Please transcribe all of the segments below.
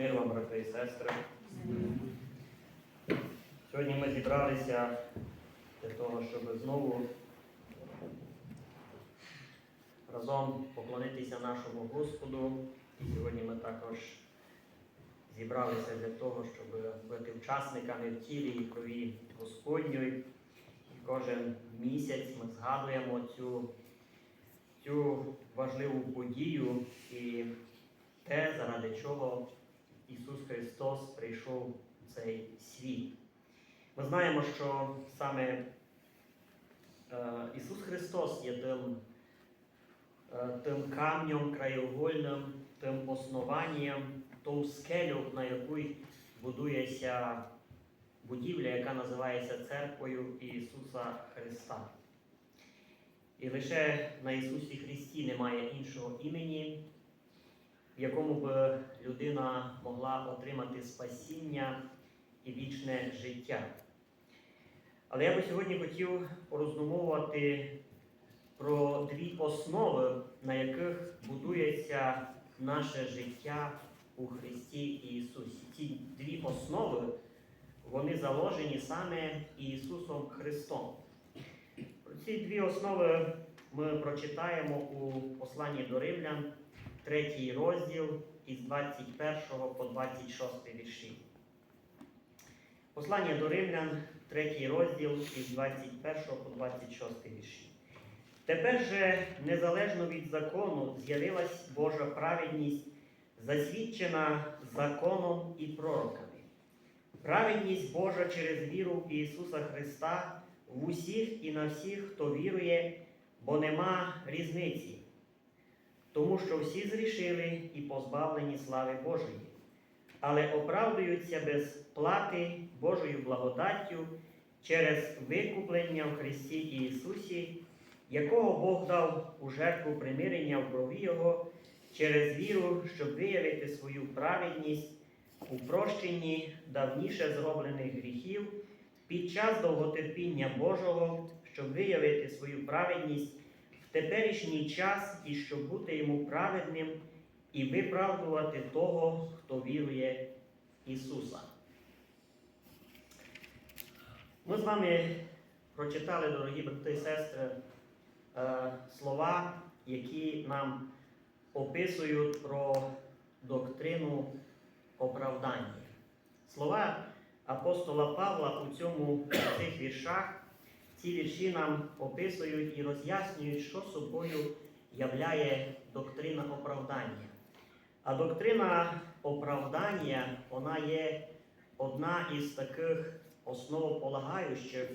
Мир вам, брати і сестри. Сьогодні ми зібралися для того, щоб знову разом поклонитися нашому Господу. І сьогодні ми також зібралися для того, щоб бути учасниками в тілі і крові Господньої. І кожен місяць ми згадуємо цю, цю важливу подію і те, заради чого Ісус Христос прийшов в цей світ. Ми знаємо, що саме е, Ісус Христос є тим, е, тим камнем краєугольним, тим основанням, ту скелю, на яку будується будівля, яка називається Церквою Ісуса Христа. І лише на Ісусі Христі немає іншого імені, якому б людина могла отримати спасіння і вічне життя. Але я би сьогодні хотів пороздумовувати про дві основи, на яких будується наше життя у Христі Ісусі. Ці дві основи вони заложені саме Ісусом Христом. Про ці дві основи ми прочитаємо у посланні до Римлян, третій розділ із 21 по 26 вірші. Послання до Римлян, третій розділ із 21 по 26 вірші. Тепер же, незалежно від закону, з'явилась Божа праведність, засвідчена законом і пророками. Праведність Божа через віру в Ісуса Христа в усіх і на всіх, хто вірує, бо нема різниці, тому що всі зрішили і позбавлені слави Божої, але оправдуються без плати Божою благодаттю через викуплення в Христі Ісусі, якого Бог дав у жертву примирення в крові Його через віру, щоб виявити свою праведність у прощенні давніше зроблених гріхів під час довготерпіння Божого, щоб виявити свою праведність теперішній час і щоб бути йому праведним і виправдувати того, хто вірує в Ісуса. Ми з вами прочитали, дорогі брати і сестри, е, слова, які нам описують про доктрину оправдання. Слова апостола Павла у цьому в цих віршах, ці вірші нам описують і роз'яснюють, що собою являє доктрина оправдання. А доктрина оправдання, вона є одна із таких основополагаючих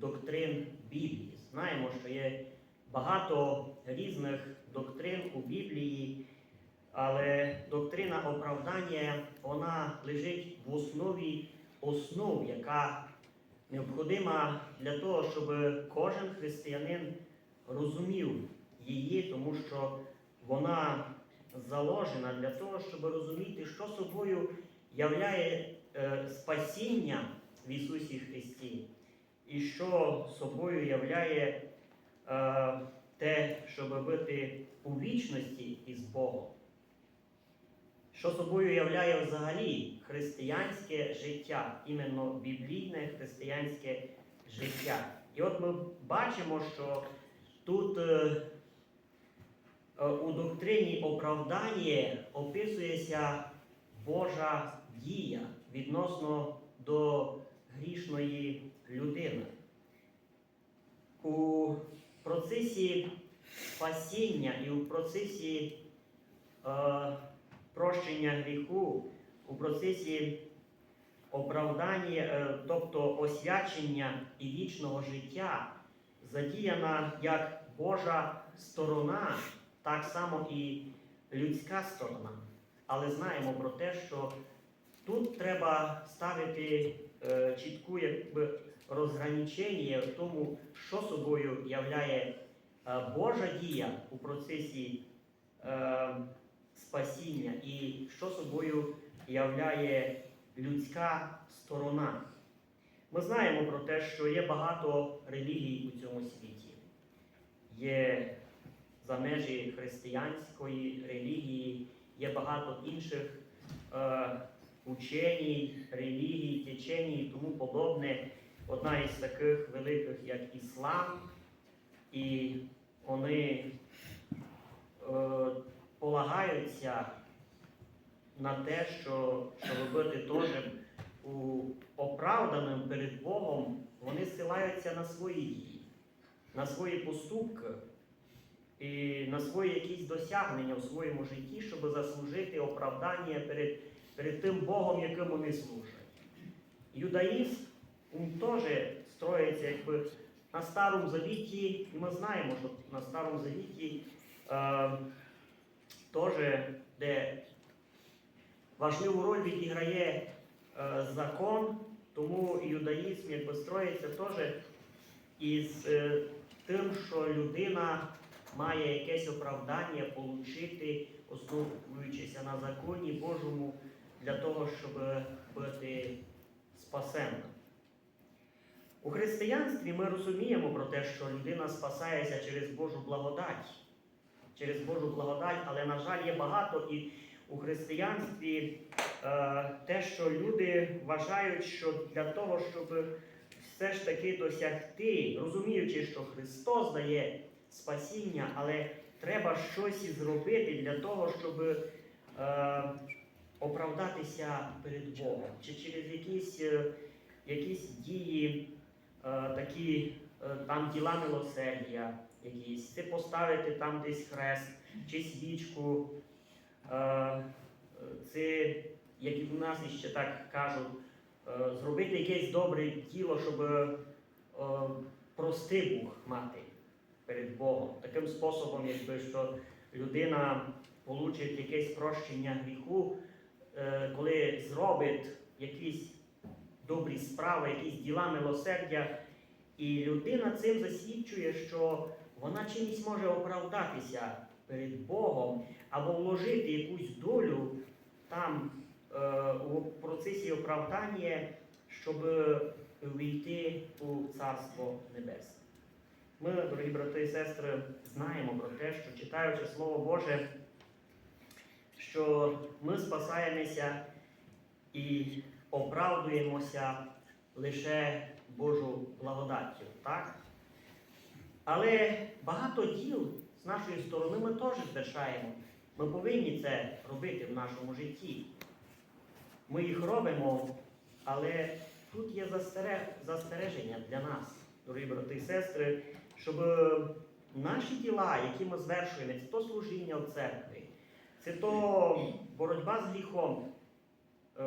доктрин Біблії. Знаємо, що є багато різних доктрин у Біблії, але доктрина оправдання вона лежить в основі основ, яка необхідна для того, щоб кожен християнин розумів її, тому що вона заложена для того, щоб розуміти, що собою являє е, спасіння в Ісусі Христі, і що собою являє е, те, щоб бути у вічності із Богом. Що собою являє взагалі християнське життя, іменно біблійне християнське життя. І от ми бачимо, що тут е, е, у доктрині оправдання описується Божа дія відносно до грішної людини. У процесі спасіння і у процесі е, прощення гріху, у процесі оправдання, е, тобто освячення і вічного життя, задіяна як Божа сторона, так само і людська сторона. Але знаємо про те, що тут треба ставити е, чітку якби, розграничення в тому, що собою являє е, Божа дія у процесі спасіння і що собою являє людська сторона. Ми знаємо про те, що є багато релігій у цьому світі. Є за межі християнської релігії, є багато інших е, ученій, релігій, теченій і тому подобне. Одна із таких великих, як іслам, і вони е, полагаються на те, що, що робити теж у оправданим перед Богом, вони силаються на свої дії, на свої поступки і на свої якісь досягнення у своєму житті, щоб заслужити оправдання перед, перед тим Богом, яким вони служать. Юдаїзм теж строїться якби на Старому Завіті, і ми знаємо, що на Старому Завіті е, теж, де важливу роль відіграє е, закон, тому юдаїзм якби строїться теж із е, тим, що людина має якесь оправдання отримати, основуючися на законі Божому, для того, щоб бути спасенним. У християнстві ми розуміємо про те, що людина спасається через Божу благодать. Через Божу благодать, але, на жаль, є багато і у християнстві е, те, що люди вважають, що для того, щоб все ж таки досягти, розуміючи, що Христос дає спасіння, але треба щось і зробити для того, щоб е, оправдатися перед Богом, чи через якісь, е, якісь дії, е, такі е, там діла милосердя, якісь, це поставити там десь хрест чи свічку. Е, це, як і в нас ще так кажуть, е, зробити якесь добре діло, щоб е, прости Бог мати перед Богом. Таким способом, якби що людина получить якесь прощення гріху, коли зробить якісь добрі справи, якісь діла милосердя, і людина цим засвідчує, що вона чимось може оправдатися перед Богом або вложити якусь долю там е, у процесі оправдання, щоб війти у Царство Небесне. Ми, дорогі брати і сестри, знаємо про те, що читаючи Слово Боже, що ми спасаємося і оправдуємося лише Божу благодаттю. Так? Але багато діл з нашої сторони ми теж звершаємо. Ми повинні це робити в нашому житті. Ми їх робимо, але тут є застереження для нас, дорогі брати і сестри, щоб наші діла, які ми звершуємо, це то служіння в церкві, це то боротьба з гріхом е,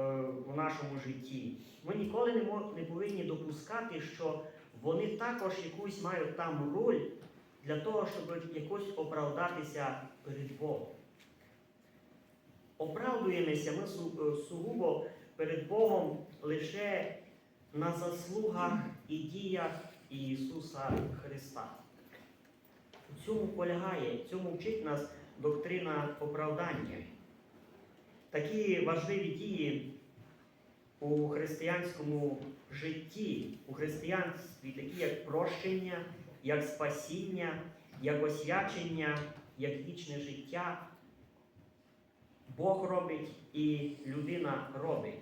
у нашому житті. Ми ніколи не повинні допускати, що вони також якусь мають там роль для того, щоб якось оправдатися перед Богом. Оправдуємося ми е, сугубо перед Богом лише на заслугах і діях Ісуса Христа. У цьому полягає, в цьому вчить нас доктрина оправдання. Такі важливі дії у християнському житті, у християнстві, такі як прощення, як спасіння, як освячення, як вічне життя. Бог робить і людина робить.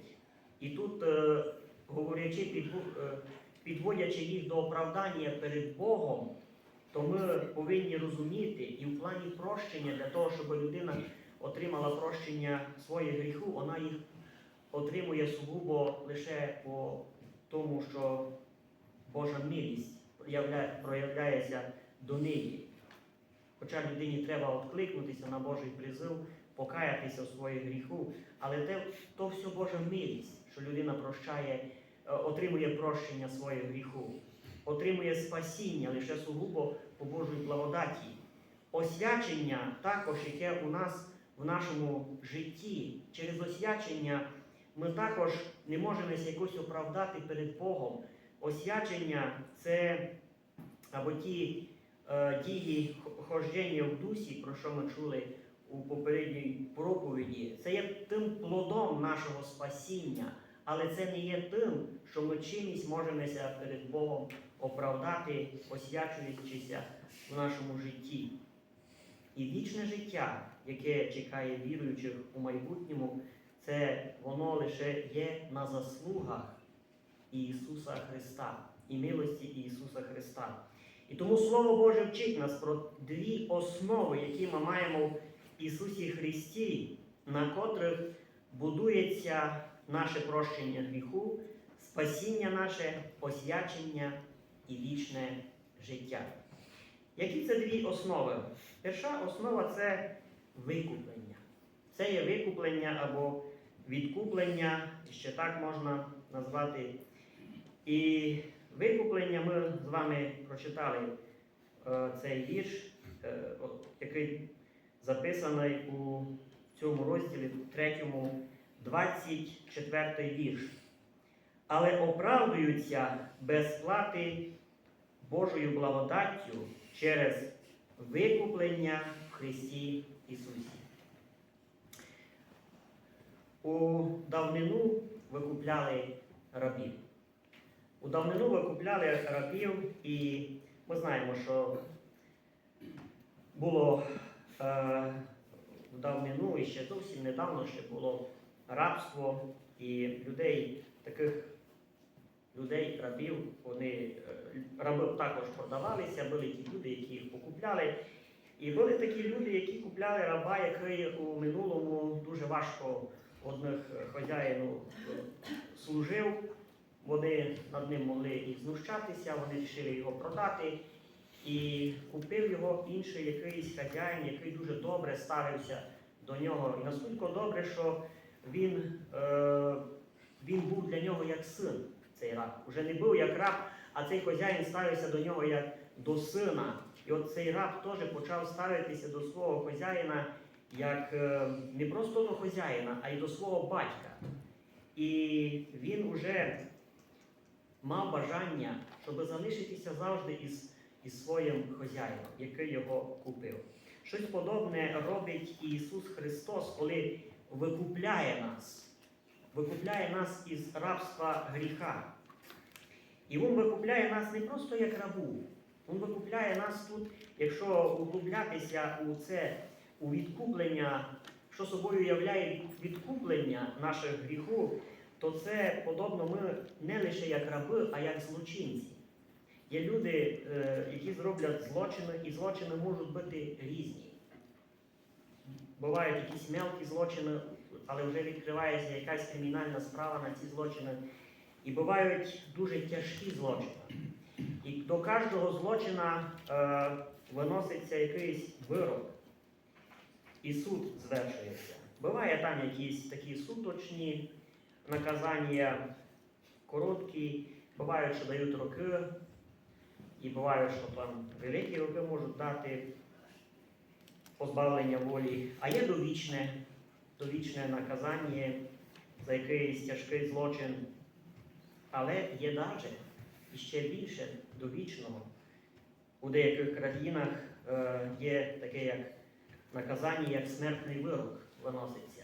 І тут, е, говорячи, е, підводячи їх до оправдання перед Богом, то ми повинні розуміти і в плані прощення для того, щоб людина отримала прощення своїх гріху, вона їх отримує сугубо лише по тому, що Божа милість проявляється до неї. Хоча людині треба відкликнутися на Божий призив, покаятися у своїх гріху, але те, то все Божа милість, що людина прощає, е, отримує прощення своїх гріху, отримує спасіння лише сугубо по Божій благодаті. Освячення також, яке у нас в нашому житті, через освячення ми також не можемо якось оправдати перед Богом. Освячення це або ті е, дії хождення в дусі, про що ми чули у попередній проповіді, це є тим плодом нашого спасіння, але це не є тим, що ми чимось можемо перед Богом оправдати, освячуючися в нашому житті. І вічне життя, яке чекає віруючих у майбутньому, це воно лише є на заслугах Ісуса Христа і милості Ісуса Христа. І тому Слово Боже вчить нас про дві основи, які ми маємо в Ісусі Христі, на котрих будується наше прощення гріху, спасіння наше, освячення і вічне життя. Які це дві основи? Перша основа це викуплення. Це є викуплення або відкуплення, ще так можна назвати. І викуплення ми з вами прочитали е, цей вірш, е, який записаний у цьому розділі, 3, 24 вірш. Але оправдуються без плати Божою благодаттю через викуплення в Христі Ісусі. У давнину викупляли рабів. У давнину викупляли рабів, і ми знаємо, що було е, в давнину і ще зовсім недавно ще було рабство, і людей, таких людей, рабів, вони е, раби також продавалися, були ті люди, які їх покупляли. І були такі люди, які купляли раба, який у минулому дуже важко одних хазяїну е, служив. Вони над ним могли і знущатися, вони вирішили його продати. І купив його інший якийсь хазяїн, який дуже добре ставився до нього. І настільки добре, що він, е, він був для нього як син, цей раб. Уже не був як раб, а цей хазяїн ставився до нього як до сина. І от цей раб теж почав ставитися до свого хазяїна як е, не просто до хазяїна, а й до свого батька. І він уже мав бажання, щоб залишитися завжди із, із своїм хазяїном, який його купив. Щось подобне робить Ісус Христос, коли викупляє нас, викупляє нас із рабства гріха. І Він викупляє нас не просто як рабу, Він викупляє нас тут, якщо углублятися у це, у відкуплення, що собою являє відкуплення наших гріху, то це подобно ми не лише як раби, а як злочинці. Є люди, е, які зроблять злочини, і злочини можуть бути різні. Бувають якісь мелкі злочини, але вже відкривається якась кримінальна справа на ці злочини. І бувають дуже тяжкі злочини. І до кожного злочина е, виноситься якийсь вирок, і суд звершується. Буває там якісь такі суточні наказання, короткі, бувають, що дають роки, і буває, що там великі роки можуть дати позбавлення волі, а є довічне, довічне наказання за якийсь тяжкий злочин. Але є навіть ще більше довічного. У деяких країнах е, є таке як наказання, як смертний вирок виноситься.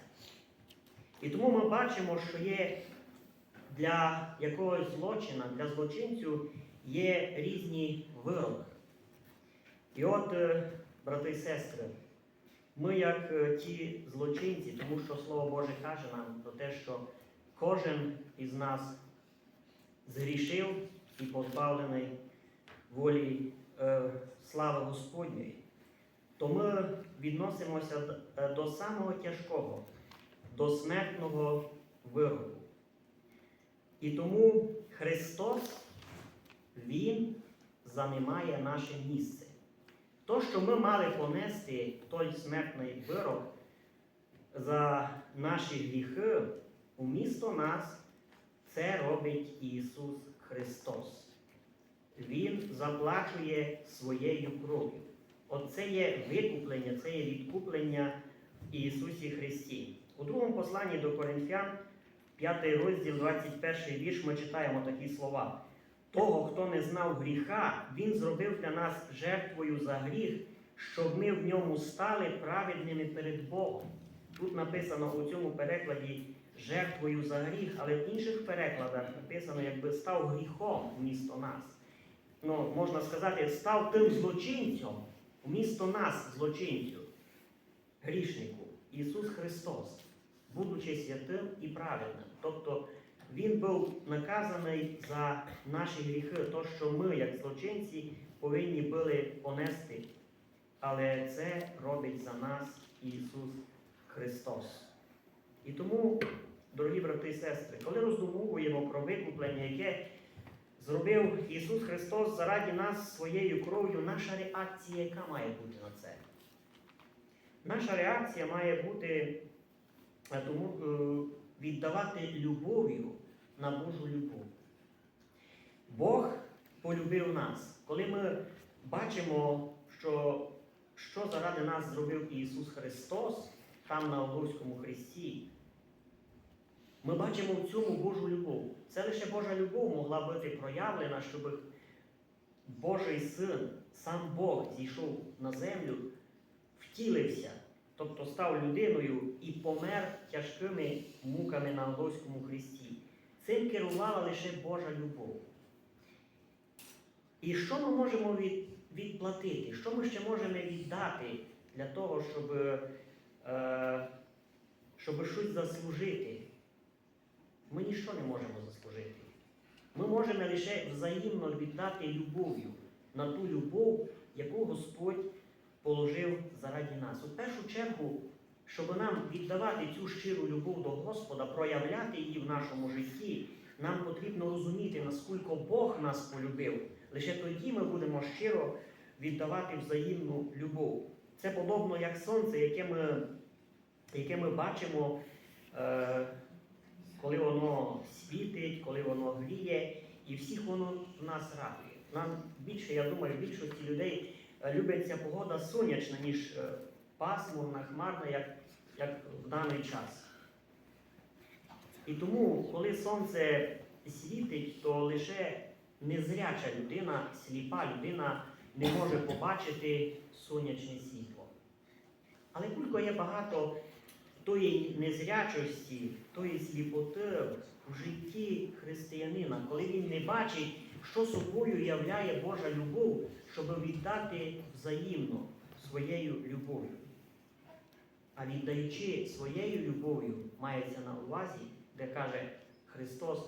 І тому ми бачимо, що є для якогось злочина, для злочинцю є різні вироки. І от, е, брати і сестри, ми як е, ті злочинці, тому що Слово Боже каже нам про те, що кожен із нас згрішив і позбавлений волі е, слави Господньої, то ми відносимося е, до самого тяжкого, до смертного вироку. І тому Христос, Він займає наше місце. То, що ми мали понести той смертний вирок за наші гріхи, умісто нас це робить Ісус Христос. Він заплачує своєю кров'ю. Оце є викуплення, це є відкуплення в Ісусі Христі. У другому посланні до Коринфян, 5 розділ, 21 вірш, ми читаємо такі слова. Того, хто не знав гріха, Він зробив для нас жертвою за гріх, щоб ми в ньому стали праведними перед Богом. Тут написано у цьому перекладі жертвою за гріх, але в інших перекладах написано, якби став гріхом вмісто нас. Ну, можна сказати, став тим злочинцем вмісто нас, злочинцю, грішнику, Ісус Христос. будучи святим і праведним. Тобто він був наказаний за наші гріхи, то, що ми, як злочинці, повинні були понести. Але це робить за нас Ісус Христос. І тому, дорогі брати і сестри, коли роздумовуємо про викуплення, яке зробив Ісус Христос заради нас своєю кров'ю, наша реакція, яка має бути на це? Наша реакція має бути е, тому, е, віддавати любов'ю на Божу любов. Бог полюбив нас. Коли ми бачимо, що, що заради нас зробив Ісус Христос там на Голгофському Христі, ми бачимо в цьому Божу любов. Це лише Божа любов могла бути проявлена, щоб Божий син, сам Бог зійшов на землю, втілився, тобто став людиною і помер тяжкими муками на Голгофському Христі. Цим керувала лише Божа любов. І що ми можемо від, відплатити? Що ми ще можемо віддати для того, щоб, е, щоб щось заслужити? Ми ніщо не можемо заслужити. Ми можемо лише взаємно віддати любов'ю на ту любов, яку Господь положив заради нас. У першу чергу, щоб нам віддавати цю щиру любов до Господа, проявляти її в нашому житті, нам потрібно розуміти, наскільки Бог нас полюбив. Лише тоді ми будемо щиро віддавати взаємну любов. Це подобно як сонце, яке ми, яке ми бачимо, е, коли воно світить, коли воно гріє, і всіх воно в нас радує. Нам більше, я думаю, більшості людей е, любиться погода сонячна, ніж е, пасмурна, хмарна, як, як в даний час. І тому, коли сонце світить, то лише незряча людина, сліпа людина не може побачити сонячне світло. Але кілько є багато тої незрячості, тої сліпоти в житті християнина, коли він не бачить, що собою являє Божа любов, щоб віддати взаємно своєю любов'ю. А віддаючи своєю любов'ю, мається на увазі, де каже Христос,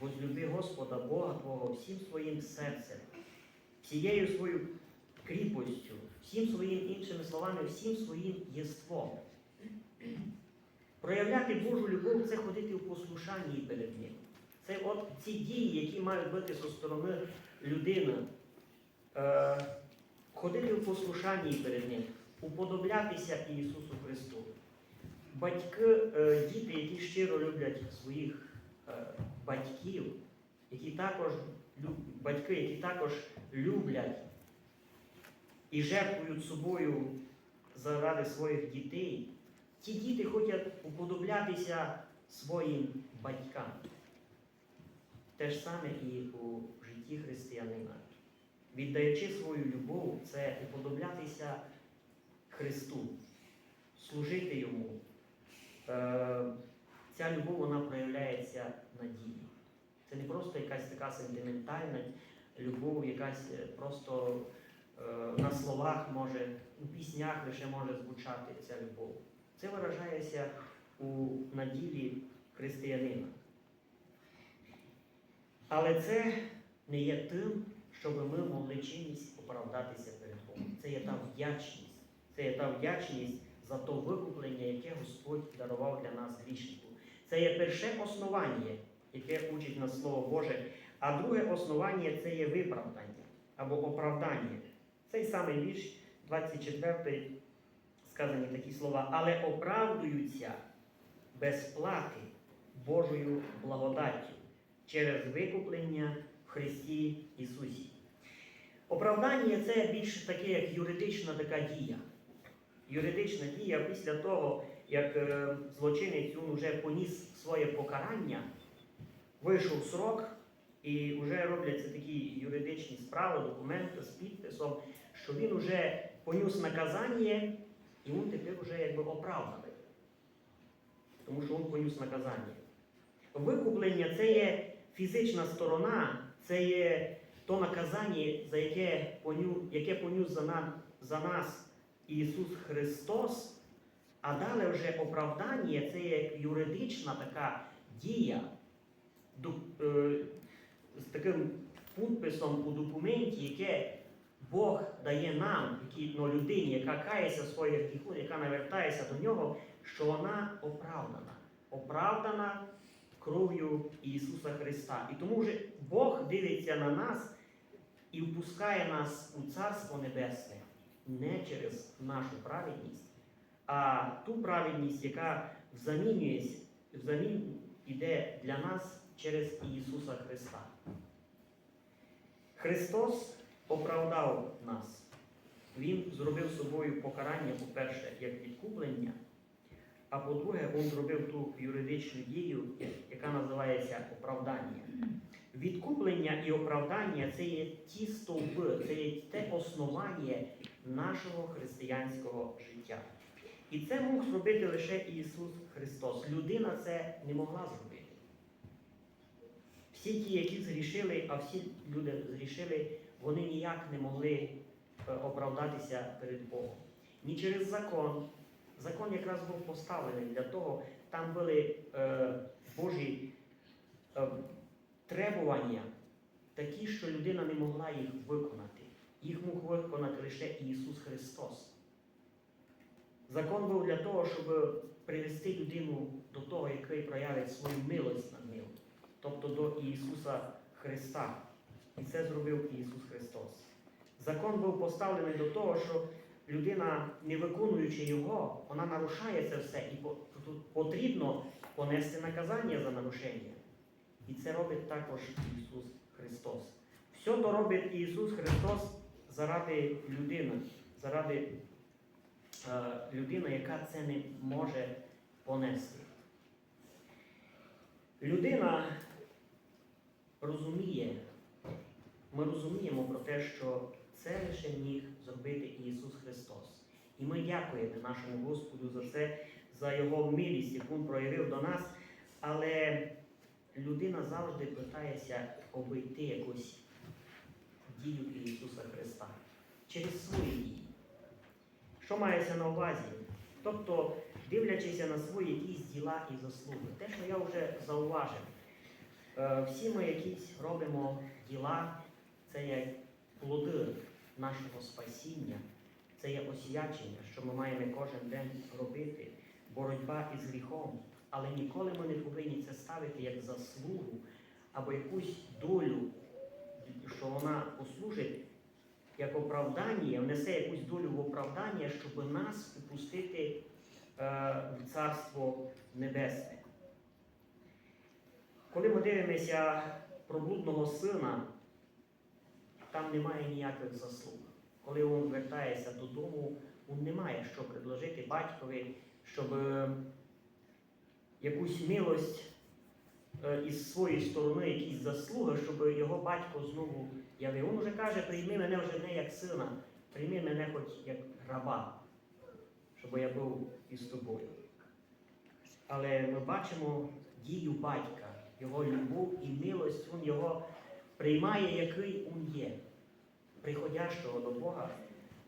возлюби Господа Бога Твого всім своїм серцем, всією своєю кріпостю, всім своїм іншими словами, всім своїм єством. Проявляти Божу любов це ходити в послушанні перед Ним. Це от ці дії, які мають бути зі сторони людини, е, ходити в послушанні перед Ним, уподоблятися Ісусу Христу. Батьки, е, діти, які щиро люблять своїх е, батьків, які також, лю- батьки, які також люблять і жертвують собою заради своїх дітей, ті діти хочуть уподоблятися своїм батькам. Те ж саме і у житті християнина. Віддаючи свою любов, це уподоблятися Христу, служити Йому. Е, Ця любов вона проявляється на ділі. Це не просто якась така сентиментальна любов, якась е, просто е, на словах може, у піснях лише може звучати ця любов. Це виражається у наділі християнина. Але це не є тим, щоб ми могли чимось оправдатися перед Богом. Це є та вдячність. Це є та вдячність за то викуплення, яке Господь дарував для нас грішнику. Це є перше основання, яке учить нас Слово Боже, а друге основання це є виправдання або оправдання. Цей самий вірш, 24 сказані такі слова, але оправдуються без плати Божою благодаттю через викуплення в Христі Ісусі. Оправдання це більш таке, як юридична така дія. Юридична дія після того, як е, злочинець він вже поніс своє покарання, вийшов срок, і вже робляться такі юридичні справи, документи з підписом, що він вже поніс наказання, і він тепер вже якби оправданий. Тому що він поніс наказання. Викуплення це є фізична сторона, це є то наказання, за яке поню, яке поніс за, нам, за нас Ісус Христос, А далі вже оправдання це як юридична така дія е, з таким підписом у документі, яке Бог дає нам, ну, людині, яка кається в своїх гріхах, яка навертається до нього, що вона оправдана. Оправдана кров'ю Ісуса Христа. І тому вже Бог дивиться на нас і впускає нас у Царство Небесне не через нашу праведність, а ту праведність, яка взамінюється, взамін іде для нас через Ісуса Христа. Христос оправдав нас. Він зробив собою покарання, по-перше, як відкуплення, а по-друге, він зробив ту юридичну дію, яка називається оправдання. Відкуплення і оправдання це є ті стовби, це є те основання нашого християнського життя. І це мог зробити лише Ісус Христос. Людина це не могла зробити. Всі ті, які згрішили, а всі люди згрішили, вони ніяк не могли е, оправдатися перед Богом. Ні через закон. Закон якраз був поставлений для того, там були е, Божі е, требування такі, що людина не могла їх виконати. Їх мог виконати лише Ісус Христос. Закон був для того, щоб привести людину до того, який проявить свою милость над ним, тобто до Ісуса Христа. І це зробив Ісус Христос. Закон був поставлений до того, що людина, не виконуючи його, вона нарушає це все, і потрібно понести наказання за нарушення. І це робить також Ісус Христос. Все то робить Ісус Христос заради людини, заради е, людини, яка це не може понести. Людина розуміє, ми розуміємо про те, що це лише міг зробити Ісус Христос. І ми дякуємо нашому Господу за це, за Його милість, яку Він проявив до нас. Але людина завжди питається обійти якусь дію Ісуса Христа через свої дії. Що мається на увазі? Тобто, дивлячися на свої якісь діла і заслуги. Те, що я вже зауважив, Е, всі ми якісь робимо діла, це є плоди нашого спасіння, це є освячення, що ми маємо кожен день робити, боротьба із гріхом. Але ніколи ми не повинні це ставити як заслугу або якусь долю, що вона послужить як оправдання, внесе якусь долю в оправдання, щоб нас упустити е, в Царство Небесне. Коли ми дивимося про блудного сина, там немає ніяких заслуг. Коли він вертається додому, він не має що предложити батькові, щоб е, якусь милость е, із своєї сторони, якісь заслуги, щоб його батько знову явив. Він вже каже, прийми мене вже не як сина, прийми мене хоч як раба, щоб я був із тобою. Але ми бачимо дію батька, його любов і милость, він його приймає, який він є. Приходящого до Бога,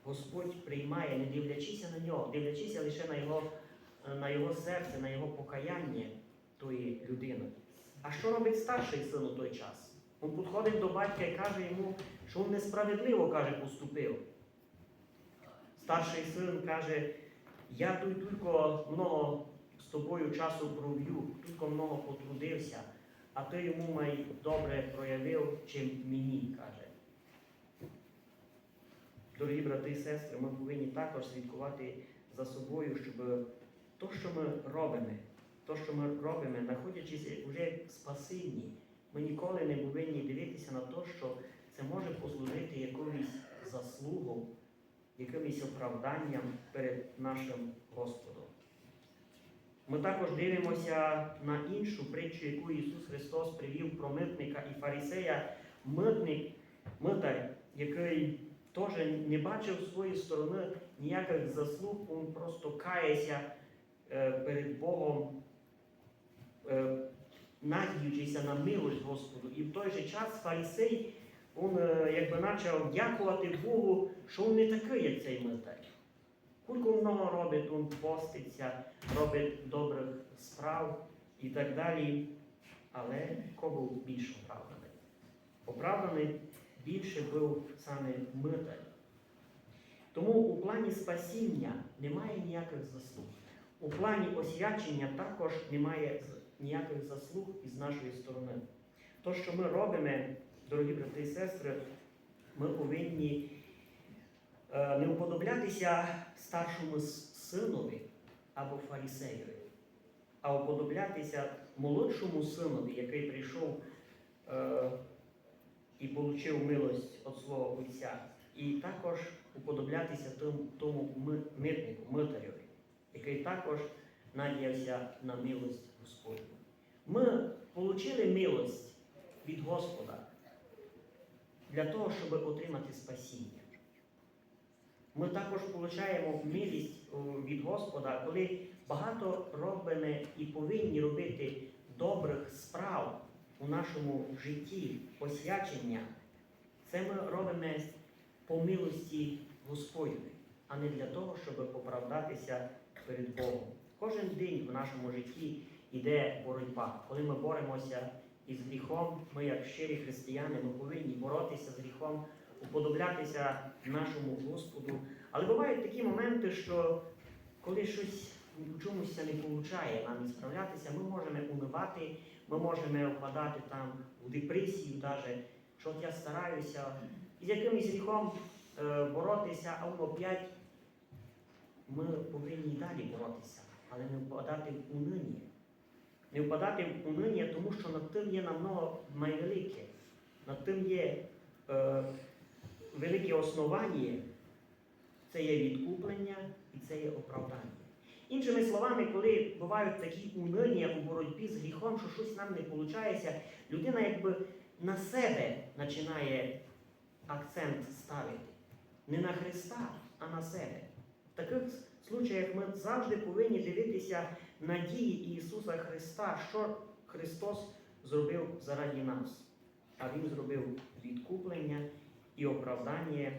Господь приймає, не дивлячися на нього, дивлячися лише на його, на його серце, на його покаяння тої людини. А що робить старший син у той час? Він підходить до батька і каже йому, що він несправедливо каже, поступив. Старший син каже, я тут тільки много з тобою часу провів, тільки много потрудився, а ти йому май добре проявив, чим мені каже. Дорогі брати і сестри, ми повинні також слідкувати за собою, щоб то, що ми робимо, то, що ми робимо, знаходячись вже в спасінні, ми ніколи не повинні дивитися на те, що це може послужити якоюсь заслугом, якимось оправданням перед нашим Господом. Ми також дивимося на іншу притчу, яку Ісус Христос привів про митника і фарисея. Митник, митар, який теж не бачив з своєї сторони ніяких заслуг, він просто кається е, перед Богом, е, надіючися на милость Господу. І в той же час фарисей, він е, якби почав дякувати Богу, що він не такий, як цей митар. Кулько много робить, він поститься, робить добрих справ і так далі. Але був більш оправданий? Оправданий більше був саме митар. Тому у плані спасіння немає ніяких заслуг. У плані освячення також немає ніяких заслуг із нашої сторони. То, що ми робимо, дорогі брати і сестри, ми повинні не уподоблятися старшому синові або фарисеєві, а уподоблятися молодшому синові, який прийшов е, і отримав милость від свого отця, і також уподоблятися тим- тому митнику, митареві, який також надіявся на милость Господню. Ми отримали милость від Господа для того, щоб отримати спасіння. Ми також отримуємо милість від Господа, коли багато робимо і повинні робити добрих справ у нашому житті, освячення. Це ми робимо по милості Господньої, а не для того, щоб оправдатися перед Богом. Кожен день в нашому житті йде боротьба. Коли ми боремося із гріхом, ми, як щирі християни, ми повинні боротися з гріхом, уподоблятися нашому Господу. Але бувають такі моменти, що коли щось у чомусь не виходить нам справлятися, ми можемо унивати, ми можемо впадати там у депресію, навіть, що от я стараюся із якимось гріхом е, боротися, а воно опять ми повинні і далі боротися, але не впадати в униння. Не впадати в униння, тому що над тим є намного найвелике. Над тим є е, велике основання, це є відкуплення і це є оправдання. Іншими словами, коли бувають такі униння у боротьбі з гріхом, що щось нам не виходить, людина якби на себе починає акцент ставити. Не на Христа, а на себе. В таких случаях ми завжди повинні дивитися на дії Ісуса Христа, що Христос зробив заради нас. А Він зробив відкуплення і оправдання.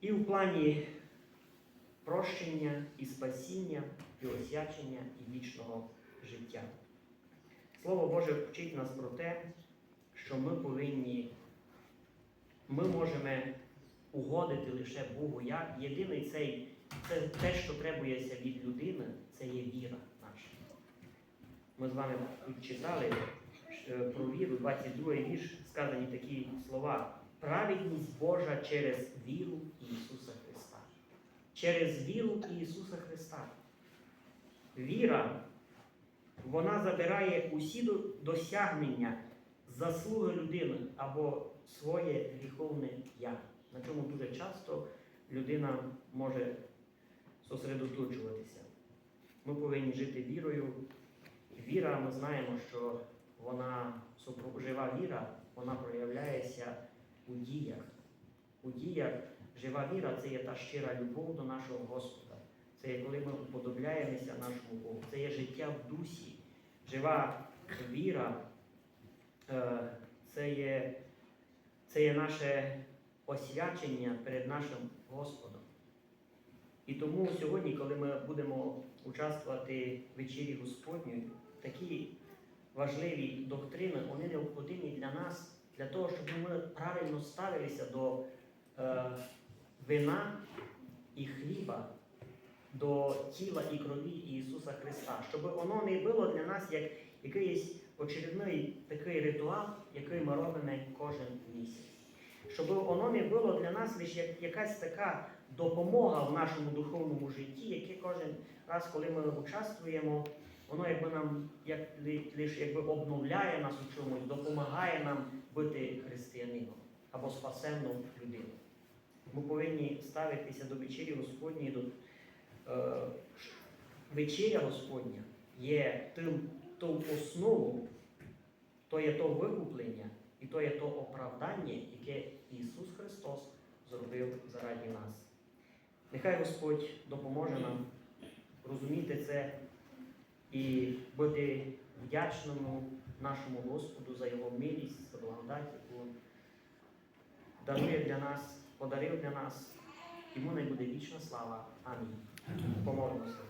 І в плані прощення, і спасіння, і освячення, і вічного життя. Слово Боже вчить нас про те, що ми повинні, ми можемо угодити лише Богу. Як єдиний цей, це те, що требується від людини, це є віра наша. Ми з вами тут читали е, про віру, 22 вірш, сказані такі слова. Праведність Божа через віру Ісуса Христа. Через віру Ісуса Христа. Віра, вона забирає усі досягнення, заслуги людини або своє гріховне я. На чому дуже часто людина може зосередоточуватися. Ми повинні жити вірою. Віра, ми знаємо, що вона жива віра, вона проявляється у діях. У діях жива віра це є та щира любов до нашого Господа. Це є коли ми уподобляємося нашому Богу. Це є життя в дусі. Жива віра е, це є, це є наше освячення перед нашим Господом. І тому сьогодні, коли ми будемо участвувати в вечері Господньої, такі важливі доктрини, вони необхідні для нас, для того, щоб ми правильно ставилися до е, вина і хліба, до тіла і крові Ісуса Христа, щоб воно не було для нас як якийсь очередний такий ритуал, який ми робимо кожен місяць. Щоб воно не було для нас лише як якась така допомога в нашому духовному житті, яке кожен раз, коли ми участвуємо, воно якби нам як лише якби обновляє нас у чомусь, допомагає нам бути християнином або спасенною людиною. Ми повинні ставитися до вечері Господньої, до е, вечеря Господня є тим ту основу, то є то викуплення і то є то оправдання, яке Ісус Христос зробив заради нас. Нехай Господь допоможе нам розуміти це і бути вдячному нашому Господу за Його милість, за благодать, яку дарує для нас, подарив для нас. Йому не буде вічна слава. Амінь. Помолимося.